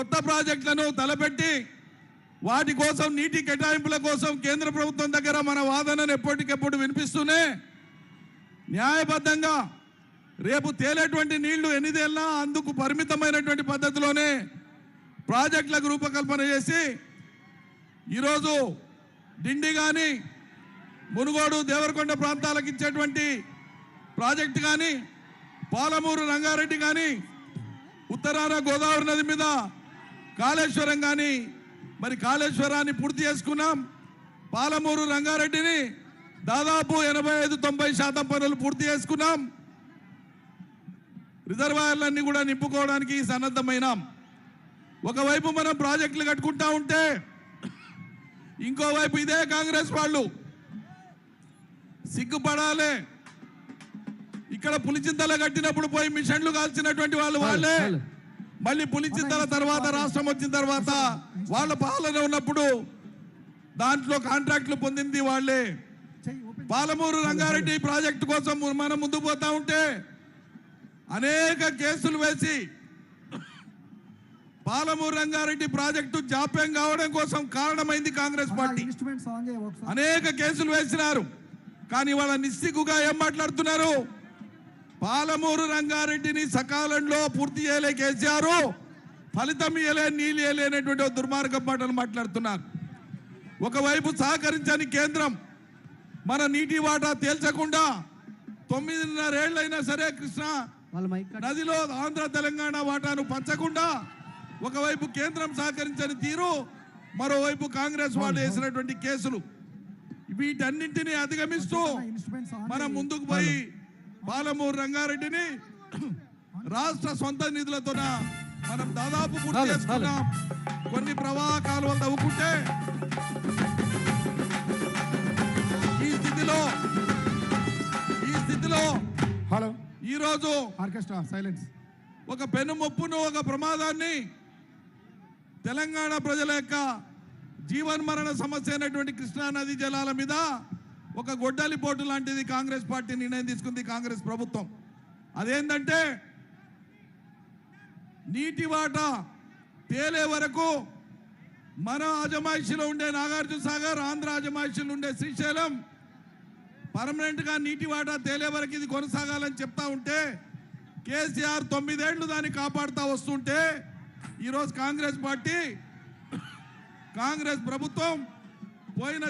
కొత్త ప్రాజెక్టులను తలపెట్టి వాటి కోసం నీటి కేటాయింపుల కోసం కేంద్ర ప్రభుత్వం దగ్గర మన వాదనను ఎప్పటికెప్పుడు వినిపిస్తూనే న్యాయబద్ధంగా రేపు తేలేటువంటి నీళ్ళు ఎన్నిదేళ్ళా అందుకు పరిమితమైనటువంటి పద్ధతిలోనే ప్రాజెక్టులకు రూపకల్పన చేసి ఈరోజు డిండి కానీ మునుగోడు దేవరకొండ ప్రాంతాలకు ఇచ్చేటువంటి ప్రాజెక్టు కానీ పాలమూరు రంగారెడ్డి కానీ ఉత్తరాన గోదావరి నది మీద కాళేశ్వరం కానీ మరి కాళేశ్వరాన్ని పూర్తి చేసుకున్నాం. పాలమూరు రంగారెడ్డిని దాదాపు ఎనభై ఐదు తొంభై శాతం పనులు పూర్తి చేసుకున్నాం. రిజర్వాయర్లన్నీ కూడా నింపుకోవడానికి సన్నద్ధమైనాం. ఒకవైపు మనం ప్రాజెక్టులు కట్టుకుంటా ఉంటే ఇంకోవైపు ఇదే కాంగ్రెస్ వాళ్ళు. సిగ్గుపడాలి. ఇక్కడ పులిచింతల కట్టినప్పుడు పోయి మిషన్లు కాల్చినటువంటి వాళ్ళు వాళ్ళే. మళ్ళీ పులిచింతల తర్వాత రాష్ట్రం వచ్చిన తర్వాత వాళ్ళ పాలన ఉన్నప్పుడు దాంట్లో కాంట్రాక్టులు పొందింది వాళ్ళే. పాలమూరు రంగారెడ్డి ప్రాజెక్టు కోసం మనం ముందుకు పోతా ఉంటే అనేక కేసులు వేసి పాలమూరు రంగారెడ్డి ప్రాజెక్టు జాప్యం కావడం కోసం కారణమైంది కాంగ్రెస్ పార్టీ. అనేక కేసులు వేసినారు. కానీ వాళ్ళ నిస్సిగ్గుగా ఏం మాట్లాడుతున్నారు? పాలమూరు రంగారెడ్డిని సకాలంలో పూర్తి చేయలే కేసీఆర్. ఫలితం ఇయ్యలే నీళ్ళు ఒక దుర్మార్గం మాటలు మాట్లాడుతున్నారు. ఒకవైపు సహకరించని కేంద్రం మన నీటి వాటా తేల్చకుండా తొమ్మిదిన్నరేళ్ళైనా సరే కృష్ణ నదిలో ఆంధ్ర తెలంగాణ వాటాను పంచకుండా ఒకవైపు కేంద్రం సహకరించని తీరు మరోవైపు కాంగ్రెస్ వాళ్ళు వేసినటువంటి కేసులు. వీటన్నింటినీ అధిగమిస్తూ మనం. ముందుకు పోయి పాలమూరు రంగారెడ్డిని రాష్ట్ర సొంత నిధులతోన మనం దాదాపు పూర్తి చాలు, చేసుకున్నాం. కొన్ని ప్రవాహ కాలువలు తవ్వుకుంటే ఈ స్థితిలో ఈ స్థితిలో హలో. ఈరోజు ఆర్కెస్ట్రా సైలెన్స్. ఒక పెను ముప్పును ఒక ప్రమాదాన్ని తెలంగాణ ప్రజల యొక్క జీవన్మరణ సమస్య అయినటువంటి కృష్ణా నది జలాల మీద ఒక గొడ్డలి పోటు లాంటిది కాంగ్రెస్ పార్టీ నిర్ణయం తీసుకుంది కాంగ్రెస్ ప్రభుత్వం. అదేంటంటే నీటి వాటా తేలే వరకు మన అజమాయిషిలో ఉండే నాగార్జున సాగర్ ఆంధ్ర అజమాయిషిలో ఉండే శ్రీశైలం పర్మనెంట్గా నీటి వాటా తేలే వరకు ఇది కొనసాగాలని చెప్తా ఉంటే కేసీఆర్ తొమ్మిదేళ్ళు దాన్ని కాపాడుతూ వస్తుంటే ఈరోజు కాంగ్రెస్ పార్టీ కాంగ్రెస్ ప్రభుత్వం పోయిన